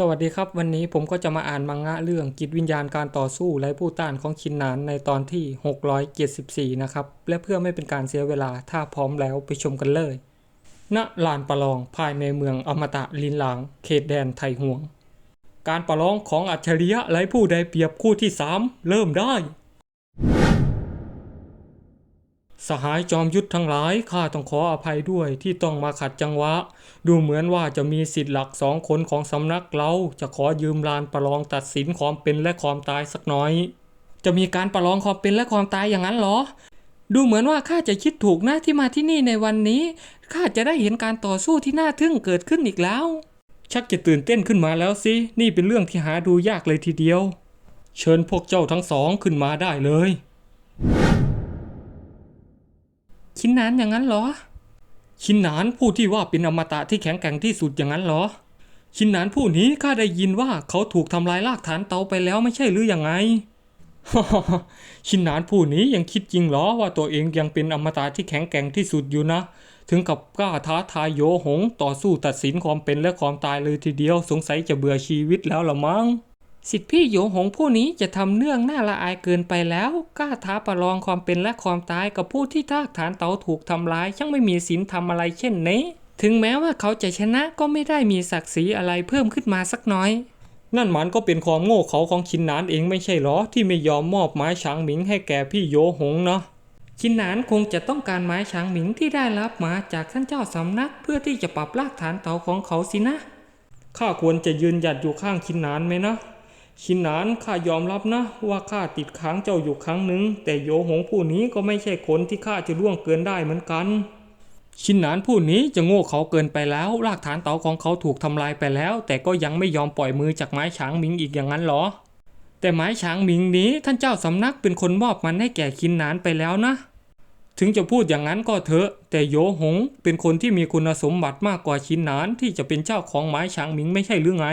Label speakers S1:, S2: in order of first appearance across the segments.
S1: สวัสดีครับ วันนี้ผมก็จะมาอ่านมังงะเรื่องจิตวิญญาณการต่อสู้ไร้ผู้ต้านของชินนานในตอนที่ 674 นะครับ และเพื่อไม่เป็นการเสียเวลาถ้าพร้อมแล้วไปชมกันเลย ณลานประลองภายในเมืองอมตะลินหลาง เขตแดนไทยหวง การประลองของอัจฉริยะไร้ผู้ใดเปรียบคู่ที่ 3 เริ่มได้ สหายจอมยุทธทั้งหลายข้าต้องขออภัยด้วยที่ต้องมาขัดจังหวะ ดูเหมือนว่าจะมีสิทธิ์หลักสองคนของสำนักเราจะขอยืมลานประลองตัดสินความเป็นและความตายสักน่อย จะมีการประลองความเป็นและความตายอย่างนั้นเหรอ ดูเหมือนว่าข้าจะคิดถูกนะที่มาที่นี่ในวันนี้ข้าจะได้เห็นการต่อสู้ที่น่าทึ่งเกิดขึ้นอีกแล้ว ชักจะตื่นเต้นขึ้นมาแล้วสินี่เป็นเรื่องที่หาดูยากเลยทีเดียว เชิญพวกเจ้าทั้งสองขึ้นมาได้เลย ชินนานอย่างนั้นเหรอ ชินนานผู้ที่ว่าเป็นอมตะที่แข็งแกร่งที่สุดอย่างนั้นเหรอ ชินนานผู้นี้ข้าได้ยินว่าเขาถูกทำลายรากฐานเตาไปแล้วไม่ใช่หรือยังไงชินนานผู้นี้ยังคิดจริงเหรอว่าตัวเองยังเป็นอมตะที่แข็งแกร่งที่สุดอยู่นะ ถึงกับกล้าท้าทายโยหง ต่อสู้ตัดสินความเป็นและความตายเลยทีเดียวสงสัยจะเบื่อชีวิตแล้วละมั้ง สิทธิพี่โยหงผู้นี้จะทำเรื่องน่าละอายเกินไปแล้วกล้าท้าประลองความเป็นและความตายกับผู้ที่ทากฐานเตาถูกทำร้ายช่างไม่มีศีลทำอะไรเช่นนี้ ถึงแม้ว่าเขาจะชนะก็ไม่ได้มีศักดิ์ศรีอะไรเพิ่มขึ้นมาสักน้อย นั่นมันก็เป็นความโง่เขาของชินนานเองไม่ใช่หรอ ที่ไม่ยอมมอบไม้ฉางหมิงให้แก่พี่โยหงเนาะชินหนานคงจะต้องการไม้ฉางหมิงที่ได้รับมาจากท่านเจ้าสำนัก เพื่อที่จะปรับรากฐานเตาของเขาสินะข้าควรจะยืนหยัดอยู่ข้างชินหนานไหมนะ ชินนานข้ายอมรับนะว่าข้าติดค้างเจ้าอยู่ครั้งหนึ่งแต่โยหงผู้นี้ก็ไม่ใช่คนที่ข้าจะล่วงเกินได้เหมือนกัน ชินนานผู้นี้จะโง่เขาเกินไปแล้ว รากฐานเตาของเขาถูกทำลายไปแล้ว แต่ก็ยังไม่ยอมปล่อยมือจากไม้ฉางมิงอีกอย่างนั้นเหรอ แต่ไม้ฉางมิงนี้ท่านเจ้าสำนักเป็นคนมอบมันให้แก่ชินนานไปแล้วนะ ถึงจะพูดอย่างนั้นก็เถอะ แต่โยหงเป็นคนที่มีคุณสมบัติมากกว่าชินนานที่จะเป็นเจ้าของไม้ฉางมิงไม่ใช่หรือไง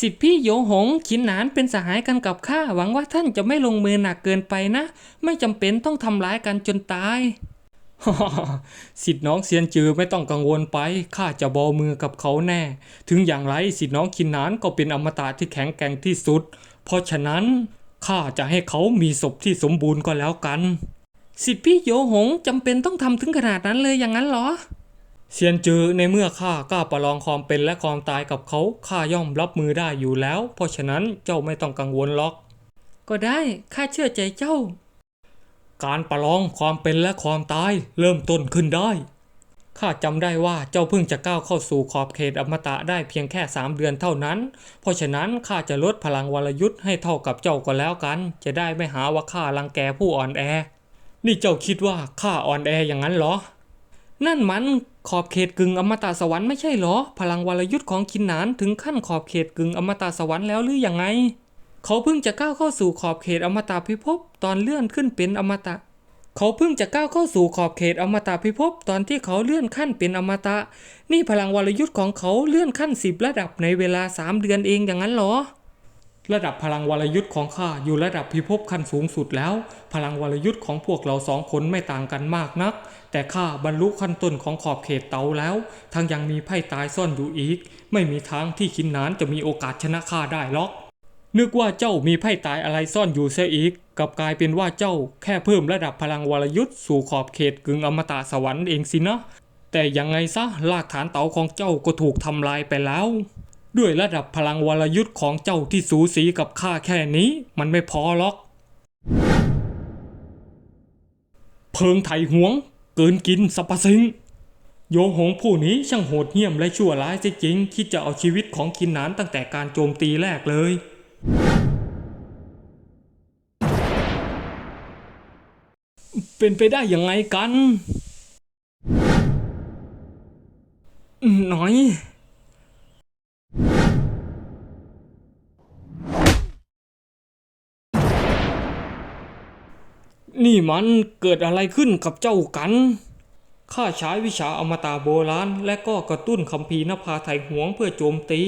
S1: สิทธิพี่โยหงชินหนานเป็นสหายกันกับข้าหวังว่าท่านจะไม่ลงมือหนักเกินไปนะ ไม่จำเป็นต้องทำร้ายกันจนตายสิทธิน้องเซียนจือไม่ต้องกังวลไปข้าจะบอมือกับเขาแน่ ถึงอย่างไรสิทธิน้องชินหนานก็เป็นอมตะที่แข็งแกร่งที่สุด เพราะฉะนั้นข้าจะให้เขามีศพที่สมบูรณ์ก็แล้วกัน สิทธิพี่โยหงจำเป็นต้องทำถึงขนาดนั้นเลยอย่างนั้นเหรอ เซียนจือในเมื่อข้ากล้าประลองความเป็นและความตายกับเขาข้าย่อมรับมือได้อยู่แล้ว เพราะฉะนั้นเจ้าไม่ต้องกังวลหรอก ก็ได้ข้าเชื่อใจเจ้า การประลองความเป็นและความตายเริ่มต้นขึ้นได้ข้าจำได้ว่าเจ้าเพิ่งจะก้าวเข้าสู่ขอบเขตอมตะได้เพียงแค่สามเดือนเท่านั้น เพราะฉะนั้นข้าจะลดพลังวรยุทธ์ให้เท่ากับเจ้าก็แล้วกัน จะได้ไม่หาว่าข้ารังแกผู้อ่อนแอ นี่เจ้าคิดว่าข้าอ่อนแออย่างนั้นเหรอ นั่นมันขอบเขตกึ่งอมตะสวรรค์ไม่ใช่หรอ พลังวรยุทธ์ของคินหนานถึงขั้นขอบเขตกึ่งอมตะสวรรค์แล้วหรือยังไง เขาเพิ่งจะก้าวเข้าสู่ขอบเขตอมตะพิภพตอนเลื่อนขึ้นเป็นอมตะ เขาเพิ่งจะก้าวเข้าสู่ขอบเขตอมตะพิภพตอนที่เขาเลื่อนขั้นเป็นอมตะ นี่พลังวรยุทธ์ของเขาเลื่อนขั้นสิบระดับในเวลาสามเดือนเองอย่างนั้นหรอ ระดับพลังวรยุทธ์ของข้าอยู่ระดับพิภพขั้นสูงสุดแล้ว พลังวรยุทธ์ของพวกเราสองคนไม่ต่างกันมากนัก แต่ข้าบรรลุขั้นต้นของขอบเขตเตาแล้ว ทั้งยังมีไพ่ตายซ่อนอยู่อีก ไม่มีทางที่คินนานจะมีโอกาสชนะข้าได้หรอก นึกว่าเจ้ามีไพ่ตายอะไรซ่อนอยู่เสียอีก กับกลายเป็นว่าเจ้าแค่เพิ่มระดับพลังวรยุทธ์สู่ขอบเขตกึ่งอมตะสวรรค์เองสินะ แต่ยังไงซะรากฐานเตาของเจ้าก็ถูกทำลายไปแล้ว ด้วยระดับพลังวรยุทธ์ของเจ้าที่สูสีกับข้าแค่นี้ มันไม่พอหรอก เพิงไถหวง เกินกินสรรพสิ่งโยงหงผู้นี้ช่างโหดเหี้ยมและชั่วร้ายจริงๆคิดจะเอาชีวิตของคินนานตั้งแต่การโจมตีแรกเลย เป็นไปได้ยังไงกัน หน่อย นี่มันเกิดอะไรขึ้นกับเจ้ากัน ข้าใช้วิชาอมตะโบราณ และก็กระตุ้นคัมภีนภาไทยหวงเพื่อโจมตี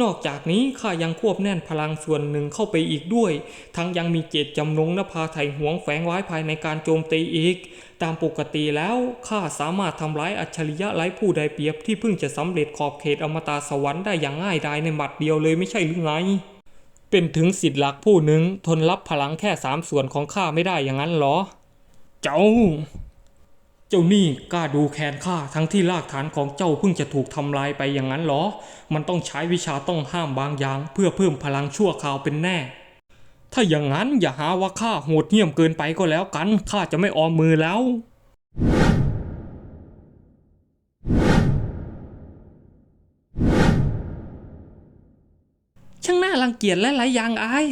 S1: นอกจากนี้ข้ายังควบแน่นพลังส่วนหนึ่งเข้าไปอีกด้วย ทั้งยังมีเจตจำนงนภาไทยหวงแฝงไว้ภายในการโจมตีอีก ตามปกติแล้วข้าสามารถทำร้ายอัจฉริยะไร้ผู้ใดเปรียบที่เพิ่งจะสำเร็จขอบเขตอมตะสวรรค์ได้อย่างง่ายดายในหมัดเดียวเลยไม่ใช่หรือไง เป็นถึงสิทธิ์หลักผู้หนึ่งทนรับพลังแค่สามส่วนของข้าไม่ได้อย่างนั้นเหรอ เจ้า เจ้านี่กล้าดูแค้นข้าทั้งที่รากฐานของเจ้าเพิ่งจะถูกทำลายไปอย่างนั้นเหรอ มันต้องใช้วิชาต้องห้ามบางอย่าง เพื่อเพิ่มพลังชั่วคราวเป็นแน่ ถ้าอย่างนั้นอย่าหาว่าข้าโหดเหี้ยมเกินไปก็แล้วกันข้าจะไม่ออมมือแล้ว เกียจและไร้ยางอาย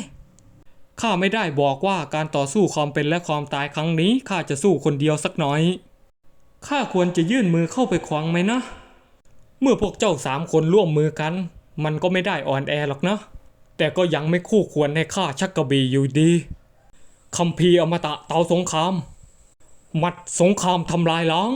S1: ข้าไม่ได้บอกว่าการต่อสู้ความเป็นและความตายครั้งนี้ข้าจะสู้คนเดียวสักหน่อยข้าควรจะยื่นมือเข้าไปขวางไหมนะ เมื่อพวกเจ้าสามคนร่วมมือกัน มันก็ไม่ได้อ่อนแอหรอกนะ แต่ก็ยังไม่คู่ควรให้ข้าชักกระบี่อยู่ดีคัมภีอมตะเตาสงคราม มัดสงครามทำลายล้าง